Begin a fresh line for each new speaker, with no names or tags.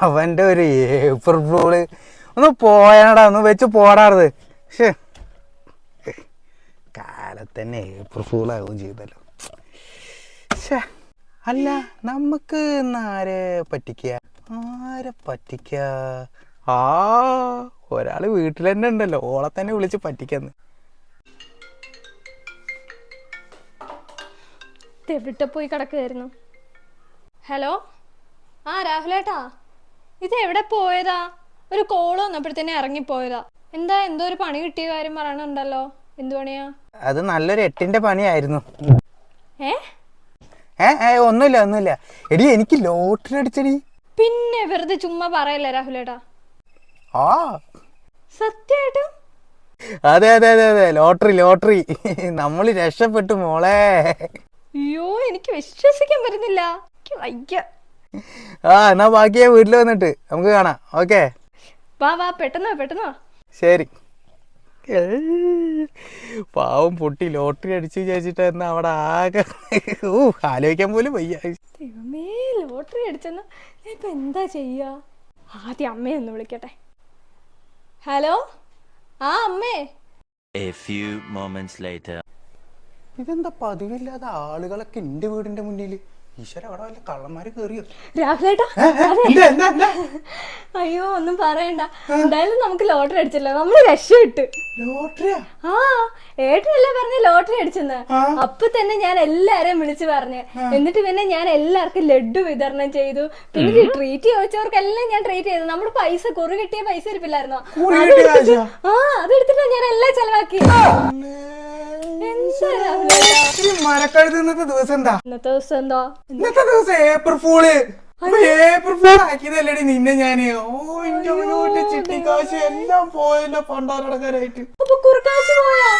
അവന്റെ ഒരു April fool ഒന്ന് പോയാടാ ഒന്ന് വെച്ച് പോടാറത് പക്ഷേ കാലത്തന്നെ ഏപ്രിൽ ഫൂളാകും ചെയ്തല്ലോ. ശ്ശേ, അല്ല നമുക്ക് ആരെ പറ്റിക്കുക ആരെ പറ്റിക്കുക ആ ഒരാൾ വീട്ടിൽ തന്നെ ഉണ്ടല്ലോ. ഓളെ തന്നെ വിളിച്ച് പറ്റിക്കാന്ന്.
എവിടെ പോയി കിടക്കുകയായിരുന്നു ഹലോ? ആ രാഹുലേട്ടാ. ഇത് എവിടെ പോയതാ? ഒരു കോൾ വന്നപ്പോഴത്തേനെ ഇറങ്ങിപ്പോയതാ. എന്താ എന്തോ ഒരു പണി കിട്ടിയ കാര്യം പറയണുണ്ടല്ലോ. എന്തു പണിയാ?
അത് നല്ലൊരു എട്ടിന്റെ പണിയായിരുന്നു.
ഏ?
ഏ ഏ ഒന്നുമില്ല ഒന്നുമില്ല. എടി എനിക്ക് ലോട്ടറി അടിച്ചടി.
പിന്നെ വെറുതെ ചുമ്മാ പറയല്ലേ രാഹുലേട്ടാ?
ആ.
സത്യായിട്ടും?
അതെ അതെ അതെ അതെ. Lottery lottery. നമ്മൾ രക്ഷപ്പെട്ടു മോളെ.
അയ്യോ എനിക്ക് വിശ്വസിക്കാൻ പറ്റുന്നില്ല. എനിക്ക് വയ്യ.
ആ എന്നാ ബാക്കിയാ വീട്ടിൽ വന്നിട്ട്. നമുക്ക് കാണാം. ഓക്കെ.
വാ വാ പെട്ടെന്ന് പെട്ടെന്നോ?
ശരി. പാവം പൊട്ടി ലോട്ടറി അടിച്ചു വിചാരിച്ചിട്ട് എന്നാ അവിടെ ആകെ ഓ ആലോചിക്കാൻ പോലും വയ്യ.
ദൈവമേ ലോട്ടറി അടിച്ചെന്ന് ഞാൻ ഇപ്പൊ എന്താ ചെയ്യാ? ആദ്യം അമ്മയെ ഒന്ന് വിളിക്കട്ടെ. ഹലോ? ആ അമ്മേ.
A few moments later.
ഇതെന്താ പതിവില്ലാതെ ആളുകളൊക്കെ എന്റെ വീടിന്റെ മുന്നിൽ ഈശ്വര അവിടെ വല്ല കള്ളന്മാര്
രാഹുലേട്ടാ അയ്യോ ഒന്നും പറയണ്ട. എന്തായാലും നമുക്ക് ലോട്ടറി അടിച്ചല്ലോ. നമ്മൾ
ലോട്ടറിയാ?
ആ ഏട്ടനല്ലേ പറഞ്ഞ ലോട്ടറി അടിച്ചെന്ന്? അപ്പൊ തന്നെ ഞാൻ എല്ലാരെയും വിളിച്ചു പറഞ്ഞു. എന്നിട്ട് പിന്നെ ഞാൻ എല്ലാവർക്കും ലഡു വിതരണം ചെയ്തു. പിന്നെ ട്രീറ്റ് ചോദിച്ചവർക്കെല്ലാം ഞാൻ ട്രീറ്റ് ചെയ്തു. നമ്മുടെ പൈസ കുറു കിട്ടിയ പൈസ ഇരിപ്പില്ലായിരുന്നോ? ആ അതെടുത്തിട്ടാ ഞാൻ എല്ലാം ചെലവാക്കി.
മരക്കഴുത്ത് ഇന്നത്തെ ദിവസം എന്താ?
ഇന്നത്തെ ദിവസം എന്താ?
ഇന്നത്തെ ദിവസം ഏപ്രിൽ ഫൂൾ ഏപ്രിൽ ഫൂൾ ആക്കിയതല്ലേടി നിന്നെ ഞാൻ. ഓ ഇന്റെ ചിട്ടിക്കാശ് എല്ലാം പോയല്ലോ പണ്ടാറടക്കാരായിട്ട്
അപ്പൊ കുറുക്കാശ് പോയാ?